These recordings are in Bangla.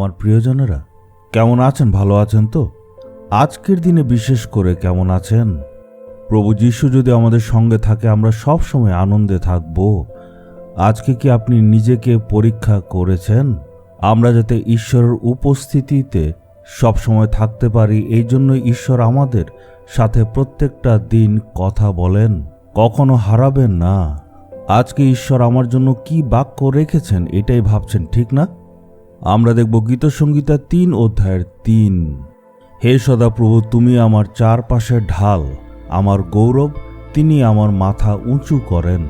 আমার প্রিয়জনেরা? কেমন আছেন? ভালো আছেন তো? আজকের দিনে বিশেষ করে কেমন আছেন? প্রভু যিশু যদি আমাদের সঙ্গে থাকে, আমরা সব সময় আনন্দে থাকব। আজকে কি আপনি নিজেকে পরীক্ষা করেছেন? আমরা যাতে ঈশ্বরের উপস্থিতিতে সব সময় থাকতে পারি, এই জন্য ঈশ্বর আমাদের সাথে প্রত্যেকটা দিন কথা বলেন। কখনো হারাবেন না। আজকে ঈশ্বর আমার জন্য কি বাক্য রেখেছেন, এটাই ভাবছেন, ঠিক না? আমরা দেখব গীতসংগীতা তিন অধ্যায়ের তিন। হে সদাপ্রভু, তুমি আমার চারপাশে ঢাল, আমার গৌরব, তিনি আমার মাথা উঁচু করেন।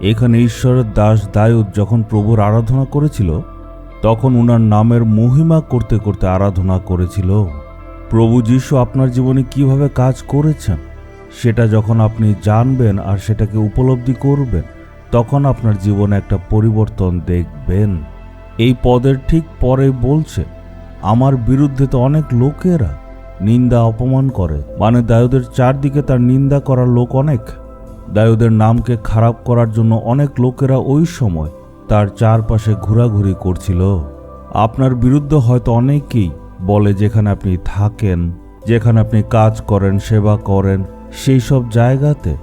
এখানে ঈশ্বরের দাস দায়ুদ যখন প্রভুর আরাধনা করেছিল, তখন উনার নামের মহিমা করতে করতে আরাধনা করেছিল। প্রভু যিশু আপনার জীবনে কীভাবে কাজ করেছেন, সেটা যখন আপনি জানবেন আর সেটাকে উপলব্ধি করবেন, তখন আপনার জীবনে একটা পরিবর্তন দেখবেন। এই পদের ঠিক পরে বলছে, আমার বিরুদ্ধে তো অনেক লোকেরা নিন্দা অপমান করে। মানে দায়ুদের চারদিকে তার নিন্দা করার লোক অনেক। দায়ুদের নামকে খারাপ করার জন্য অনেক লোকেরা ওই সময় তার চারপাশে ঘোরাঘুরি করছিল। আপনার বিরুদ্ধে হয়তো অনেকেই বলে, যেখানে আপনি থাকেন, যেখানে আপনি কাজ করেন, সেবা করেন, সেই সব জায়গাতে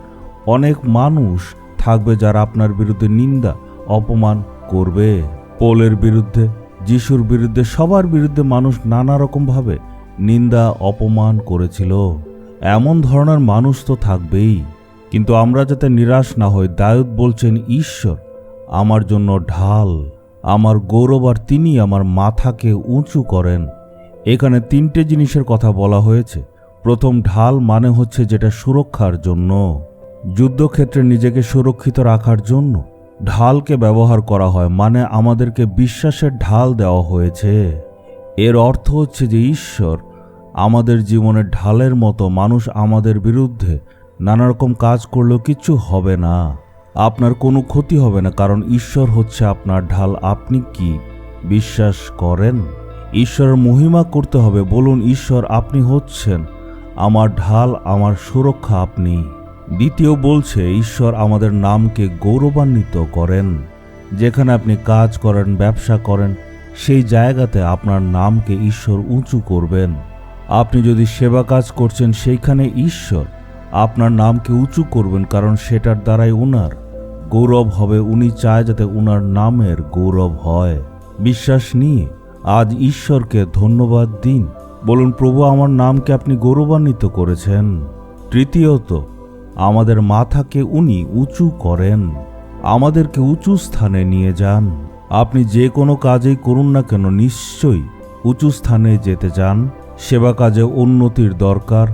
অনেক মানুষ থাকবে যারা আপনার বিরুদ্ধে নিন্দা, অপমান করবে। পোলের বিরুদ্ধে, যিশুর বিরুদ্ধে, সবার বিরুদ্ধে মানুষ নানা রকমভাবে নিন্দা, অপমান করেছিল। এমন ধরনের মানুষ তো থাকবেই। কিন্তু আমরা যাতে নিরাশ না হই দায়ুদ বলছেন, ঈশ্বর আমার জন্য ঢাল, আমার গৌরব আর তিনি আমার মাথাকে উঁচু করেন। এখানে তিনটে জিনিসের কথা বলা হয়েছে। প্রথম, ঢাল মানে হচ্ছে যেটা সুরক্ষার জন্য, যুদ্ধক্ষেত্রে নিজেকে সুরক্ষিত রাখার জন্য। ঢালকে ব্যবহার করা হয় মানে আমাদেরকে বিশ্বাসের ঢাল দেওয়া হয়েছে। এর অর্থ হচ্ছে যে ঈশ্বর আমাদের জীবনের ঢালের মতো মানুষ আমাদের বিরুদ্ধে নানা রকম কাজ করলেও কিচ্ছু হবে না। আপনার কোনো ক্ষতি হবে না, কারণ ঈশ্বর হচ্ছে আপনার ঢাল। আপনি কি বিশ্বাস করেন? ঈশ্বরের মহিমা করতে হবে। বলুন, ঈশ্বর, আপনি হচ্ছেন আমার ঢাল, আমার সুরক্ষা আপনি। দ্বিতীয় বলছে, ঈশ্বর আমাদের নামকে গৌরবান্বিত করেন। যেখানে আপনি কাজ করেন, ব্যবসা করেন, সেই জায়গাতে আপনার নামকে ঈশ্বর উঁচু করবেন। আপনি যদি সেবা কাজ করছেন, সেইখানে ঈশ্বর আপনার নামকে উঁচু করবেন, কারণ সেটার দ্বারাই উনার গৌরব হবে। উনি চায় যাতে উনার নামের গৌরব হয়। বিশ্বাস নিয়ে আজ ঈশ্বরকে ধন্যবাদ দিন। বলুন, প্রভু, আমার নামকে আপনি গৌরবান্বিত করেছেন। তৃতীয়ত আমাদের মাথাকে উনি উঁচু করেন। আমাদেরকে উঁচু স্থানে নিয়ে যান। আপনি যে কোনো কাজেই করুন না কেন, নিশ্চয়ই উঁচু স্থানে যেতে চান। সেবা কাজে উন্নতির দরকার।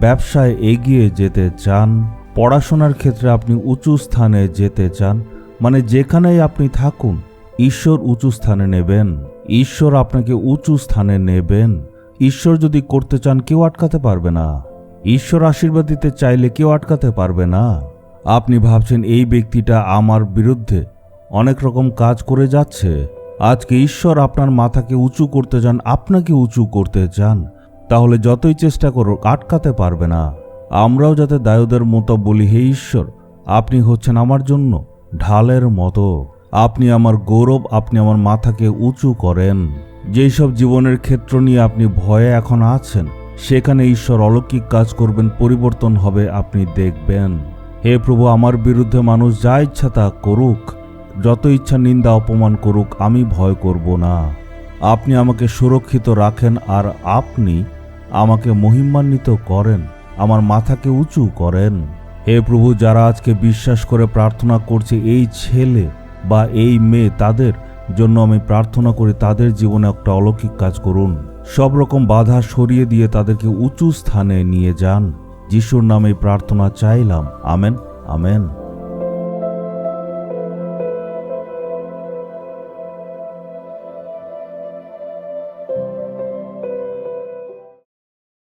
ব্যবসায় এগিয়ে যেতে চান। পড়াশোনার ক্ষেত্রে আপনি উঁচু স্থানে যেতে চান। মানে যেখানেই আপনি থাকুন, ঈশ্বর উঁচু স্থানে নেবেন। ঈশ্বর আপনাকে উঁচু স্থানে নেবেন। ঈশ্বর যদি করতে চান, কেউ আটকাতে পারবে না। ঈশ্বর আশীর্বাদ দিতে চাইলে কেউ আটকাতে পারবে না। আপনি ভাবছেন এই ব্যক্তিটা আমার বিরুদ্ধে অনেক রকম কাজ করে যাচ্ছে। আজকে ঈশ্বর আপনার মাথাকে উঁচু করতে চান আপনাকে উঁচু করতে চান তাহলে যতই চেষ্টা করুক, আটকাতে পারবে না। আমরাও যাতে দায়ুদের মতো বলি, হে ঈশ্বর, আপনি হচ্ছেন আমার জন্য ঢালের মতো। আপনি আমার গৌরব, আপনি আমার মাথাকে উঁচু করেন। যেই সব জীবনের ক্ষেত্র নিয়ে আপনি ভয়ে এখন আছেন সেখানে ঈশ্বর অলৌকিক কাজ করবেন, পরিবর্তন হবে, আপনি দেখবেন। হে প্রভু, আমার বিরুদ্ধে মানুষ যা ইচ্ছা তা করুক, যত ইচ্ছা নিন্দা অপমান করুক, আমি ভয় করব না। আপনি আমাকে সুরক্ষিত রাখেন আর আপনি আমাকে মহিমান্বিত করেন, আমার মাথাকে উঁচু করেন। হে প্রভু, যারা আজকে বিশ্বাস করে প্রার্থনা করছে, এই ছেলে বা এই মেয়ে তাদের জন্য আমি প্রার্থনা করি তাদের জীবনে একটা অলৌকিক কাজ করুন। সব রকম বাধা সরিয়ে দিয়ে তাদেরকে উঁচু স্থানে নিয়ে যান। যিশুর নামে প্রার্থনা চাইলাম। Amen amen.